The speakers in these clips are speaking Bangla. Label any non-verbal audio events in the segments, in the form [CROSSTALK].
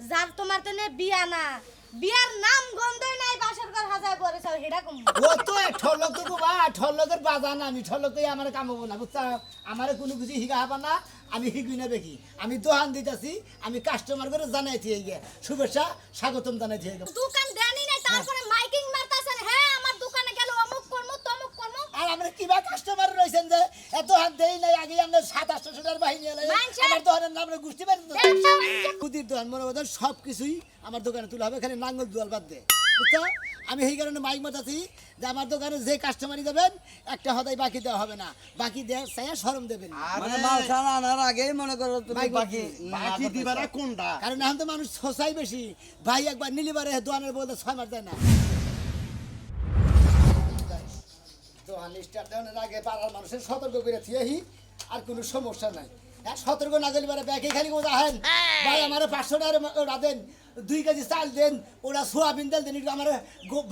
যার তোমার তেনে বিয়া না বিয়ার নাম গন্ধই নাই বাসর ঘর হাজার পরে সব হেডা কম। ও তো ঠলক তো বা ঠলকের বাজান আমি ঠলকই আমার কামাবো না বুঝছ? আমার কোনো কিছু হিগা হবা না আমি হিগুই না দেখি আমি দোকান দিতেছি আমি কাস্টমার করে জানাইছি এই শুভেচ্ছা স্বাগতম জানাইছি। দোকান দেনি নাই তারপরে মাইকিং মারতাছেন হ্যাঁ আমার দোকানে গেল অমুক করমু তমুক করমু আর আমরা কিবা কাস্টমার রয়েছেন যে? এত হাত দেই নাই আগে আমরা সাত আটশো টাকার বাহিনী এলাই আমার দোকানের নাম পারেন কুদির দোকান মনে কথা সব কিছুই আমার দোকানে তুলে হবে খালি নাঙ্গল দুয়াল বাদ দে। বুঝছ? আমি সেই কারণে মাইক মাতাছি যে আমার দোকানে যে কাস্টমারই দেবেন একটা হদাই বাকি দেওয়া হবে না। বাকি দেওয়ার চাইয়া সরম দেবেন। মানে মাল আনার আগেই মনে করো তুমি বাকি- বাকি দিবারা কোনটা? কারণ এখন তো মানুষ শোষাই বেশি। ভাই একবার নিলিবারে দোকানের বলতে ছয় মাস দেয় না। দোকান স্টার্ট দেওয়ার আগে পাড়ার মানুষের সতর্ক করে থিয়েহি আর কোনো সমস্যা নাই। হ্যাঁ সতর্ক না গেলে পরে ব্যাগে খালি কোথা হেন ভাই আমার পাঁচশো টাকার ওরা দেন দুই কেজি চাল দেন ওরা সোয়াবিন তেল দেন আমার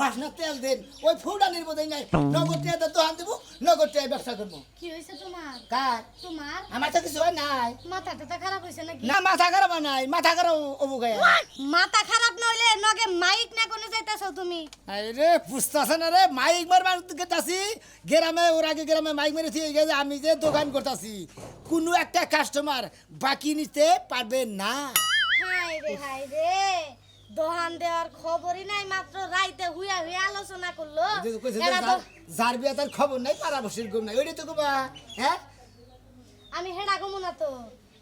বাসনার তেল দেন। ওই ফুটা নির্বোধ নাই। নগদ টাকা দোকান দেবো নগদ টাকা ব্যবসা করব। কি হইছে তোমার? কার? তোমার? আমার তো কিছু হয় নাই। মাথা টাথা খারাপ নাকি? না মাথা খারাপ নাই মাথা খারাপ মাথা খারাপ মাইক না কোনে যাইতাছো তুমি? আরে বুঝতেছে না রে মাইক মারবার যাচ্ছি গ্রামে ওর আগে গ্রামে মাইক মেরেছি এই যে আমি যে দোকান করতেছি। কোনো একটা কাস্টমার বাকি নিতে পারবে না। হাই রে হাই রে। দোহান দেওয়ার খবরই নাই মাত্র রাইতে হুইয়া হুইয়া আলোচনা করল। তো যার- বিয়ে তার খবর নাই পাড়া বসির ঘুম নাই। ওইটাই তো কবা হ্যাঁ? আমি হেডা কমু না তো।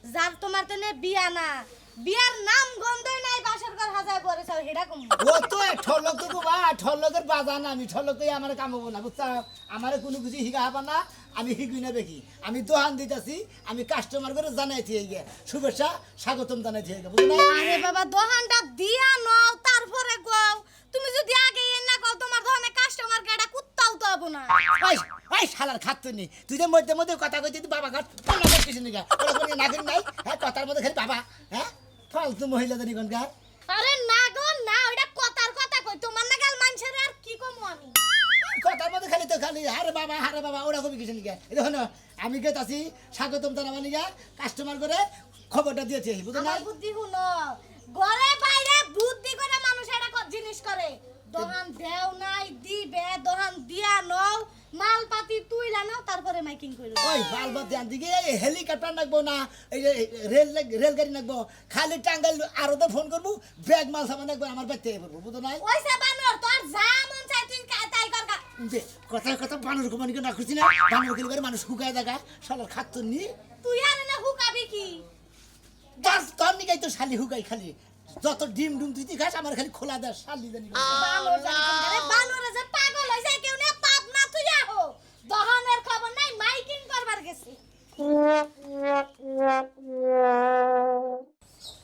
যার তোমার তেনে বিয়া না বিয়ার নাম গন্ধই নাই বাসর ঘর হাজার পরে সব হেডা কমু ও তো ঠলক তো কবা ঠলকের বাজান আমি ঠলকে আমার কামাবো না বুঝছা? আমার কোনো কিছু শিখা হবা না আমি শিখবি না দেখি আমি দোকান দিতেছি আমি কাস্টমার করে জানাইছি এই গে শুভেচ্ছা স্বাগতম জানাইছি এই গে বুঝলে? আরে বাবা দোহানটা দিয়া নাও তারপরে কও। তুমি যদি আগে এ না কও তোমার দোকানে কাস্টমার কেডা কুত্তাও তো হব না। ওই ওই শালার খাচ্ছ নি। তুই যে মধ্যে মধ্যে কথা কইতে বাবা ঘর পড়া করছিস নাকি ওরা কোনো নাগরিক নাই? হ্যাঁ কথার মধ্যে খালি বাবা হ্যাঁ? ফালতু মহিলাদের এখানকার আরে না গো না ওইটা কথার কথা কই। তোমার না গাল মানুষের আর কি কমু আমি? কথার মধ্যে খালি তো খালি হারে বাবা হারে বাবা ওরা কবি কিছু নাকি দেখো না, আমি কে তাছি স্বাগতম জানাবার নিগা কাস্টমার করে খবরটা দিয়েছি বুঝো না? বুদ্ধি হুনো ঘরে বাইরে বুদ্ধি করে মানুষ এটা জিনিস করে। দোকান দেও নাই দিবে দোকান দিয়া নও মাল পাতি তুইলা নাও তারপরে মাইকিং কইরো। ওই বালবাদ ধ্যান দিকে এই হেলিকপ্টার নাকবো না এই যে রেল রেলগাড়ি নাকবো খালি টাঙ্গাইল আরও তো ফোন করব ব্যাগ মাল সামান নাকবো আমার ব্যাগ থেকে পড়ব বুঝো নাই? ওইসে বানর তোর যা মন চাই তুই তাই কর। যে কথা কথা বানর কোমানিকে না খুঁজছি না বানর গেলে করে মানুষ শুকায় দেখা শালার খাচ্ছ নি। তুই আর না হুকাবি কি? তোর তোর নিকাই তো শালি হুকাই খালি। যত ডিম ডুম তুই খাস আমার খালি খোলা দেয় শালি জানি। বানর জানি কোন গারে, বানরে যে পাগল হইছে কেউ না পাপ না তুই আহো দহনের খবর নাই মাইকিং করবার গেছি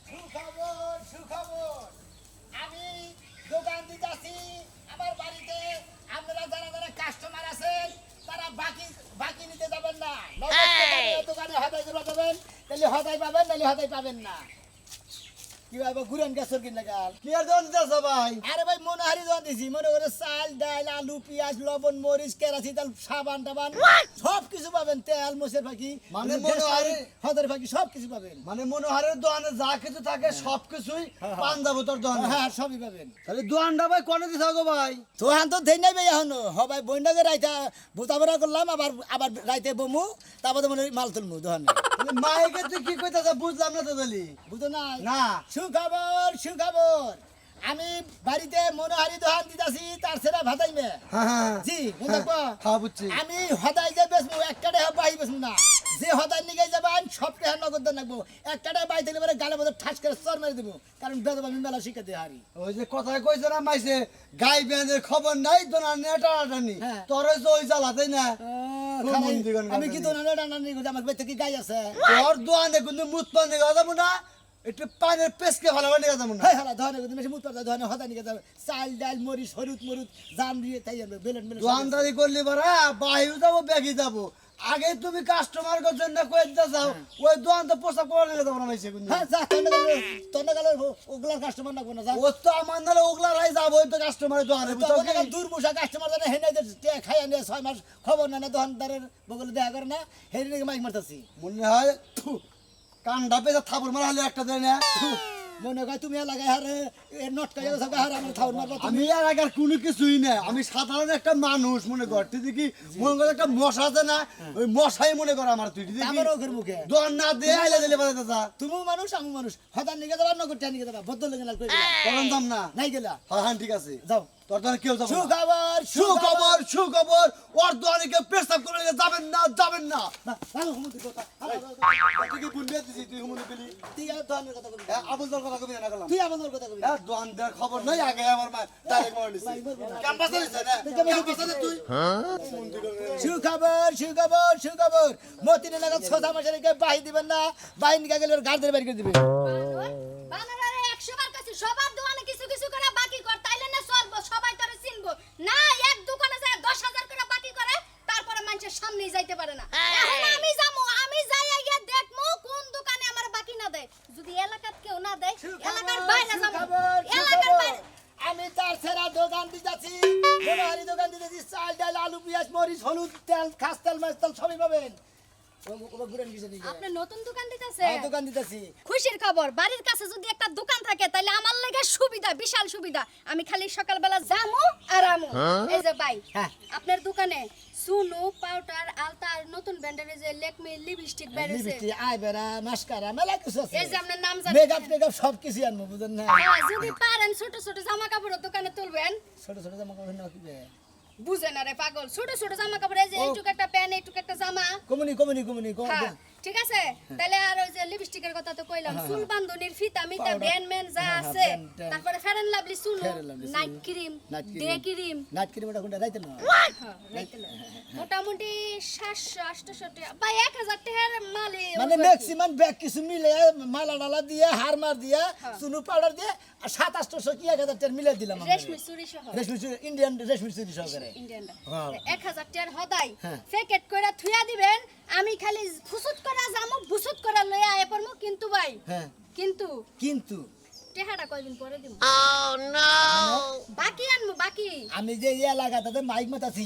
সুখবর সুখবর। আমি দোকান দিতেছি আমার বাড়িতে আপনারা যারা যারা কাস্টমার আছেন তারা বাকি বাকি নিতে যাবেন না। দোকানে হদাই যাবেন তাহলে হদাই পাবেন নাহলে হদাই পাবেন না। কি ভাই ঘুরেন গেছর কিনা গাল কি আর দোকান দিতেছ ভাই? আরে ভাই মনোহারি দোকান দিছি। মনে করে চাল ডাল আলু পেঁয়াজ লবণ মরিচ কেরাসি তেল সাবান টাবান সব কিছু পাবেন। তেল মোষের ফাঁকি মানে মনোহারি- হদের ফাঁকি সব কিছু পাবেন। মানে মনোহারের দোকানে যা কিছু থাকে সব কিছুই পান যাব তোর দোকানে হ্যাঁ সবই পাবেন। তাহলে দোকানটা ভাই কোনে গো ভাই? তো দেই নাই ভাই এখনও। বইনাকে রাইতা বোতাবরা করলাম আবার আবার রাইতে বমু তারপরে মনে মাল তুলমু দোকানে মাইকে তুই কি কইতাছ বুঝলাম না তো তাহলে। বুঝো না। না সুখবর সুখবর আমি বাড়িতে মনোহারি দোকান দিতাছি তার সেরা ভাতাইমে হ্যাঁ হ্যাঁ জি হ্যাঁ বুঝছি। আমি হদাই যে বেসমু একটা টাকা বাই বেসমু না। যে হদাই নিয়ে যাবেন সব টাকা নগদ রাখব একটা টাকা বাই দিলে পরে গালে মধ্যে ঠাস করে চর মেরে দেবো। কারণ বেদব আমি মেলা শিখে দিয়ে হারি। ওই যে কথায় কইছে না মাইছে গাই বেঁধে খবর নাই নিয়ে টানাটানি। হ্যাঁ। তোর যে ওই জ্বালা না আমি কি গাল তো না না না আমার বেতে কি গাই আছে? তোর দোকানে কিন্তু মুত পান যাব না একটু পানের পেসকে ভালো করে নিয়ে যাব না? হ্যাঁ হ্যাঁ ধরে মুত পাতা ধরে হদা নিয়ে যাবে। চাল ডাল মরিচ হলুদ মরুদ জাম দিয়ে তাই আনবে বেলেন বেলেন দোকানদারি করলি বারা যাব ব্যাগি যাব। আগে তুমি কাস্টমার জন্য কয়ে দিতে যাও ওই দোকান তো পোশাক পরে নিয়ে যাব না মাইছে কিন্তু হ্যাঁ যা গেলে ওগুলার কাস্টমার না কোনো যা। ও তো আমার নাহলে ওগুলা রাই যাব ওই তো কাস্টমারের দোকানে কি? দূর বসা কাস্টমার জানে হেনে খাইয়া নিয়ে ছয় মাস খবর না না দোকানদারের বগলে দেখা করে না নাকি মাইক মারতাছি। মনে হয় কান্ডা থাপড় মারা হলে একটা দেয় না। মনে কর তুমি এলাকায় হারে নটকাই হারে আমার মারবা আমি আগার কোনো কিছুই না আমি সাধারণ একটা মানুষ মনে কর তুই দেখি মনে কর একটা মশা আছে না ওই মশাই মনে কর আমার তুই দেখি আমার ওখের মুখে। দোয়ার না দিয়ে আইলে দিলে দাদা তুমিও মানুষ আমি মানুষ। হতার নিকে যাবা নগরটা নিকে যাবা বদল লেগে করে দিবা। না? নাই গেলা? হ্যাঁ হ্যাঁ ঠিক আছে। যাও। কেউ যাব না। সুখবর সুখবর সুখবর। করে যাবেন যাবেন। হ্যাঁ। হ্যাঁ খবর নাই আগে আমার সুখবর সুখবর সুখবর। মতিনে ছটা মাসের বাহি দিবেন না বাহি নিকা গেলে বের করে দিবে। সবার দোকানে কিছু কিছু করে বাকি কর তাইলে না চলবো সবাই তোরে চিনবো। না এক দোকানে যায় দশ হাজার করে বাকি করে তারপরে মানুষের সামনেই যাইতে পারে না। এখন আমি যাব আমি যাই গিয়ে দেখব কোন দোকানে আমার বাকি না দেয়। যদি এলাকার কেউ না দেয় এলাকার বাইরে যাব। এলাকার বাইরে আমি তার সেরা দোকান দিতেছি। [LAUGHS] মনোহারি দোকান দিতেছি চাল ডাল আলু পেঁয়াজ মরিচ হলুদ তেল খাস তেল মাছ তেল সবই পাবেন। আপনি নতুন দোকান দিতেছে হ্যাঁ, দোকান দিতেছি। খুশির খবর বাড়ির কাছে যদি একটা দোকান থাকে তাহলে আমার লেগে সুবিধা বিশাল সুবিধা। আমি খালি সকালবেলা যামু আর আমু। এই যে ভাই হ্যাঁ। আপনার দোকানে সুনু পাউডার আলতা আর নতুন ব্র্যান্ডের যে লেকমি লিপস্টিক বেরিয়েছে লিপস্টিক আইবেরা মাস্কারা মেলা কিছু আছে। এই যে আপনার নাম জানি। মেকআপ টেকআপ সব কিছু আনব বুঝেন না। হ্যাঁ, যদি পারেন ছোট ছোট জামা কাপড়ের দোকানে তুলবেন। ছোট ছোট জামা কাপড় না বুঝে না রে পাগল। ছোট ছোট জামা কাপড় এই যে। এইটুকু একটা প্যান্ট এইটুকু একটা জামা। কমুনি কমুনি কমুনি হ্যাঁ, ঠিক আছে? তাহলে আর ওই যে লিপস্টিকের কথা তো কইলাম চুল বান্ধনির ফিতা মিতা. ব্যান্ড ম্যান যা হ্যাঁ, আছে তারপরে fair and lovely Lovely night cream day cream night ক্রিমটা কোনটা? রাইতে না? হ্যাঁ। মোটামুটি সাতশো আটশো টাকা। বা এক হাজার টাকার মালে মানে ম্যাক্সিমাম ব্যাগ কিছু মিলে মালা ডালা দিয়ে হার মার দিয়ে চুনু পাউডার দিয়ে আর সাত আটশো কি এক হাজার টাকা মিলে দিলাম। রেশমি চুরি সহ। রেশমি চুরি ইন্ডিয়ান রেশমি চুরি সহকারে হ্যাঁ। এক হাজার টাকার হদাই। হ্যাঁ। প্যাকেট করে থুয়া দিবেন আমি খালি ফুসুত করে যামু বুসুত করে লইয়া আয় পড়মু কিন্তু ভাই হ্যাঁ। কিন্তু। কিন্তু। টেহাটা কয়দিন পরে দিব বাকি আনমু বাকি। আমি যে এই এলাকাটাতে মাইক মাতাছি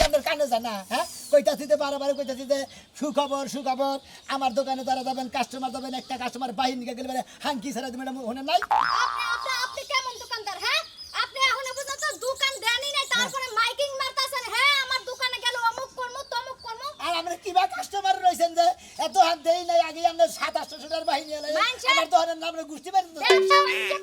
আপনার কানে জানা হ্যাঁ? কইতাছি যে বারে বারে কইতাছি যে সুখবর সুখবর আমার দোকানে তারা যাবেন কাস্টমার যাবেন একটা কাস্টমার বাহির নিকে গেলে মানে হাঙ্কি ছাড়া দিবেন ওখানে নাই? আপনি আপনি আপনি কেমন দোকানদার হ্যাঁ? আপনি এখন পর্যন্ত দোকান দেনই নাই তারপরে মাইকিং মারতাছেন হ্যাঁ? আমার দোকানে গেল অমুক করমু তমুক করমু। আর আমরা কিবা কাস্টমার রয়েছেন যে এত হাত দেই নাই আগে আমরা সাত আটশো টাকার বাহিনী এলাই? আমার দোকানের নাম গুষ্টি তো। বাণিজ্য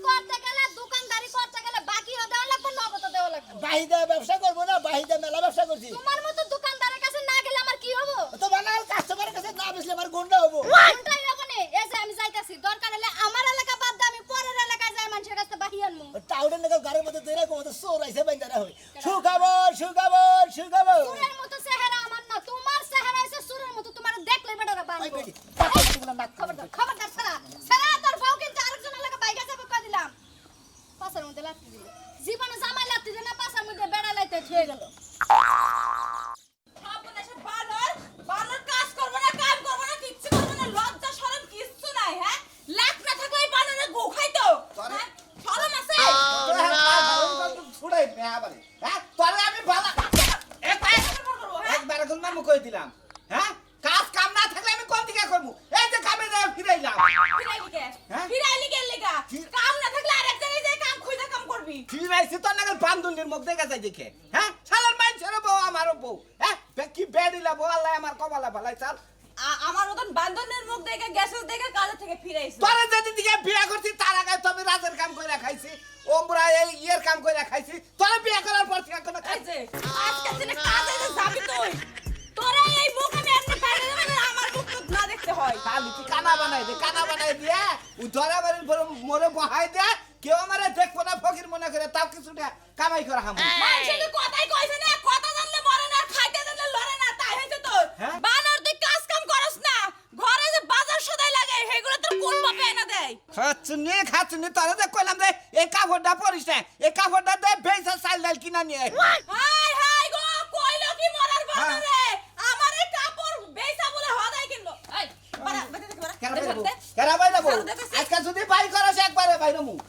করতে গেলে দোকানদারি করতে গেলে বাকিও দেওয়া লাগবে নগদ দেওয়া লাগবে। বাহিদা ব্যবসা করব না বাহিদা মেলা ব্যবসা করছি। তোমার মতো দোকানদারের কাছে না গেলে আমার কি হব? তো বানাল কাস্টমারের কাছে না বেশলে আমার গুন্ডা হব। কোনটাই ওখানে এই যে আমি যাইতাছি দরকার হলে আমার এলাকা বাদ দিয়ে আমি পরের এলাকায় যাই মানুষের কাছে বাহিয়ে আনমু। টাউনের নাগাল ঘরের মধ্যে তৈরি কোনো মতো চোর আইসে বাইন্দারা হয় সুখবর সুখবর সুখবর। সুরের মতো চেহারা আমার না তোমার চেহারা এসে সুরের মতো দেখলে বেটারা বানবো। খবরদার খবরদার সারা। সারা তোর বউ কিন্তু আরেকজন এলাকা বাইকে যাবে কই দিলাম? পাশের মধ্যে লাত্তি দিল। জীবনে জামাই লাত্তি দিল না পাশের মধ্যে বেড়া লাইতে থুয়ে গেল। সর্বনাশে বানর, দেখে হ্যাঁ শালার মাইনছের বউ আমারও বউ। হ্যাঁ কি বেডিলা বউ আল্লাহ আমার কপালা ভালাই চাল। আমার বান্ধনের মুখ দেখে গ্যাসের দেখে কাজে থেকে তোরে যেদিন দিকে বিয়া করছি তার আগে রাজের কাম খাইছি। ওমরা এই ইয়ের কাম খাইছি। তোরে বিয়া করার পর থেকে কোনো খাইছি যে, আজকের দিনে কাজে যাবি তুই তোরা এই মুখ আমি এমনি বাইরে দেবো আমার মুখ তো না দেখতে হয়। খালি কি কানা বানাই দে কানা বানাই দিয়ে ও ধরা বাড়ির পরে মোরে বহাই দে কেউ আমারে দেখব না ফকির মনে করে কিছুটা কামাই করা হাম। মানুষের তো কথাই কইছে না কথা জানলে মরে না খাইতে জানলে লড়ে না তাই হইছে তোর হ্যাঁ? বানর তুই কাজ কাম করস না। ঘরে যে বাজার সদাই লাগে সেগুলো তোর কোন বাপে এনে দেয়? খাচ্ছুনি খাচ্ছুনি তোরে যে কইলাম যে এই কাপড়টা পরিস না এই কাপড়টা দে বেসা চাল ডাল কিনা নিয়ে হাই হাই গো কইলো কি মরার হ্যাঁ। বানরে আমার এই কাপড় বেচা বলে হদাই কিনলো এই বাড়া বাড়া। কেন বাইরাবো সারু যদি বাই করাস একবারে বাইরামু বাড়া,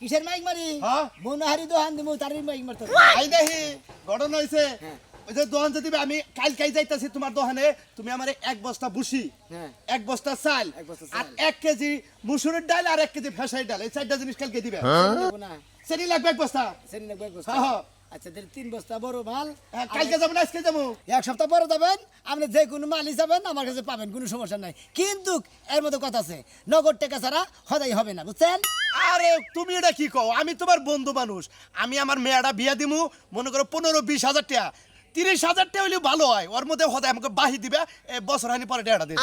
কিসের মাইক মারি হ্যাঁ? মনোহারি দোহান দিমু তারই মাইক মারতো আই দেহি ঘটনা হয়েছে হ্যাঁ। ওই যে দোহান যদি আমি কাল কাল যাইতাছি তোমার দোহানে তুমি আমার এক বস্তা বুসি হ্যাঁ। এক বস্তা চাল এক আর এক কেজি মুসুরের ডাল আর এক কেজি ফেসাই ডাল এই চারটা জিনিস কালকে দিবে সেটি লাগবে এক বস্তা সেদিন লাগবে এক বস্তা। হ্যাঁ, হ্যাঁ। আচ্ছা তাহলে তিন বস্তা বড় মাল হ্যাঁ, কালকে যাব না আজকে যাব। এক সপ্তাহ পরে যাবেন আপনি যে কোনো মালই যাবেন আমার কাছে পাবেন কোনো সমস্যা নাই। কিন্তু এর মধ্যে কথা আছে নগদ টাকা ছাড়া হদাই হবে না বুঝছেন? আরে তুমি এটা কি কও? আমি তোমার বন্ধু মানুষ। আমি আমার মেয়েটা বিয়া দিমু মনে করো পনেরো বিশ হাজার টাকা। তিরিশ হাজার টাকা হইলে ভালো হয় ওর মধ্যে হদায় আমাকে বাহি দিবে বছর হানি পরে টাকাটা দিবে।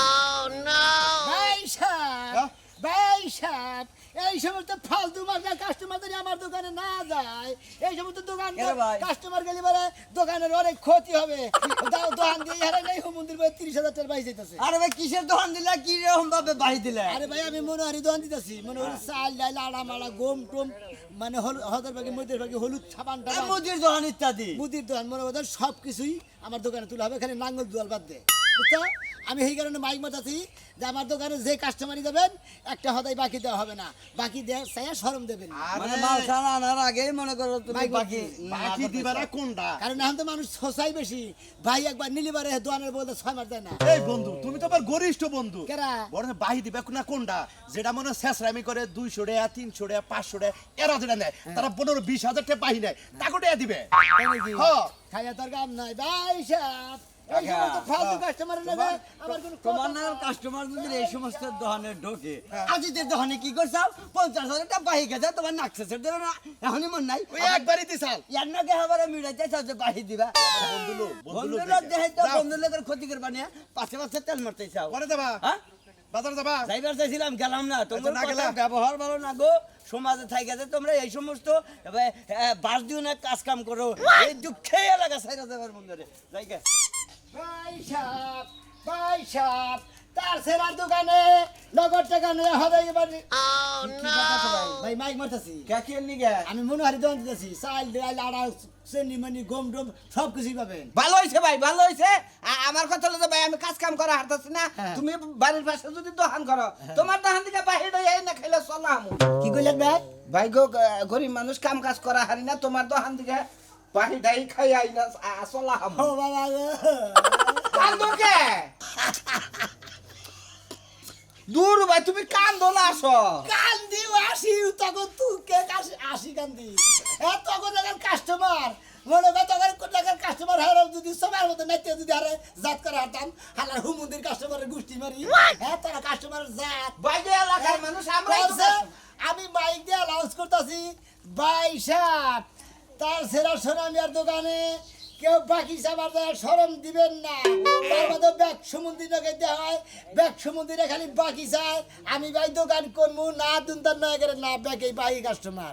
ভাই সাহেব হ্যাঁ? ভাই সাহেব এই সমস্ত ফালতু মার্কা কাস্টমার যদি আমার দোকানে না যায় এই সমস্ত দোকান কাস্টমার গেলে পরে দোকানের অনেক ক্ষতি হবে। দাও দোকান দিয়ে হারে নাই মন্দির বই তিরিশ হাজার টাকা বাইশ যাইতেছে আরে ভাই কিসের দোকান দিলে কি রকম ভাবে বাহি দিলে? আরে ভাই আমি মনোহারি দোকান দিতেছি। মনোহারি চাল ডাল আড়া মালা গম টম মানে হল হদের ভাগে মধ্যের ভাগে হলুদ টাবান মুদির দোকান ইত্যাদি। মুদির দোকান মনে সব কিছুই আমার দোকানে তুলে হবে খালি নাঙ্গল দুয়াল বাদ দে। বুঝছ? আমি সেই কারণে মাইক মাতাছি যে আমার দোকানে যে কাস্টমারই দেবেন একটা হদাই বাকি দেওয়া হবে না। বাকি দেয় সায়া সরম দেবেন। মানে মাল ছাড়া আনার আগেই মনে করো তুমি বাকি- বাকি দিবারা কোনটা? কারণ এখন তো মানুষ সোসাই বেশি। ভাই একবার নিলিবারে দোকানের বলতে ছয় মাস দেয় না। এই বন্ধু তুমি তো আমার গরিষ্ঠ বন্ধু। কেরা? বড় বাহি দিবে না কোনটা? যেটা মনে হয় শেষরামি করে দুইশো টাকা তিনশো টাকা পাঁচশো টাকা এরা যেটা নেয় তারা পনেরো বিশ হাজার টাকা বাহি নেয়। তাকে টাকা দিবে। হ্যাঁ খাইয়া তোর কাম নাই ভাই সাহেব তোমার না না। কাস্টমার যদি এই সমস্ত দোকানে ঢোকে আজিদের দোকানে কি করছাও পঞ্চাশ হাজার টাকা বাহি গেছে তোমার নাকছে সেটা না এখনই মন নাই। একবারই দিছাল ইয়ার নাকি হাবারে মিড়াইতে চাও যে বাহি দিবা? বন্ধু লোক, বন্ধু লোক বন্ধুরা দেখে। দেহে তো যাও, ক্ষতি করবা নিয়ে পাশে পাশে তেল মারতে চাও। পরে যাবা? হ্যাঁ? বাজার যাবা? যাইবার চাইছিলাম গেলাম না। তোমার না গেলা? ব্যবহার ভালো না গো। সমাজে থাই গেছে তোমরা এই সমস্ত বাস দিও না কাজ কাম করো। এই দুঃখে এলাকা সাইরা যাবার বন্ধুরে জায়গা ভাই সাহেব ভাই সাহেব তার সেরার দোকানে নগদ টাকা নিয়ে হবে এবার। ভাই? মাইক মারতাছি। কাকে নিগে আমি মনোহারি দোকান দিতেছি। চাল ডাল আড়া চেনি মানি গম সব কিছুই পাবেন। ভালো ভাই ভালো আমার কথা হলো ভাই আমি কাজ কাম করা হারতাছি না। হ্যাঁ। তুমি বাড়ির পাশে যদি দোকান করো তোমার দোকান থেকে বাহিরে না খেলে চলাম। কি কইলেন ভাই? ভাই গো গ- গরিব মানুষ কাম কাজ করা হারি না তোমার দোকান থেকে বাহিরাই খাই আই না আ- চলাম ও বাবা গো। কান্দোকে দূর ভাই তুমি কান্দো না আসো। কান্দি আসি তখন তুকে কাশি আসি কান্দি। এ তখন এখন কাস্টমার মনে কর তখন টাকার কাস্টমার হার যদি সবার মতো নাইতে যদি আরে জাত করে হারতাম হালার হুমুন্দির কাস্টমারের গোষ্ঠী মারি। হ্যাঁ তারা কাস্টমারের জাত। বাইরে এলাকার মানুষ আমরা আমি বাইক দিয়ে অ্যালাউন্স করতেছি বাইশাপ তার সেরা সোনামিয়ার দোকানে কেউ বাকি সাবার দেওয়ার সরম দিবেন না। তার মধ্যে ব্যাগ সমুদ্রী লোকে দেওয়া হয়? ব্যাগ সমুদ্রীরা খালি বাকি চায়। আমি ভাই দোকান করব না দুন্দার নয় করে না ব্যাগ এই বাকি কাস্টমার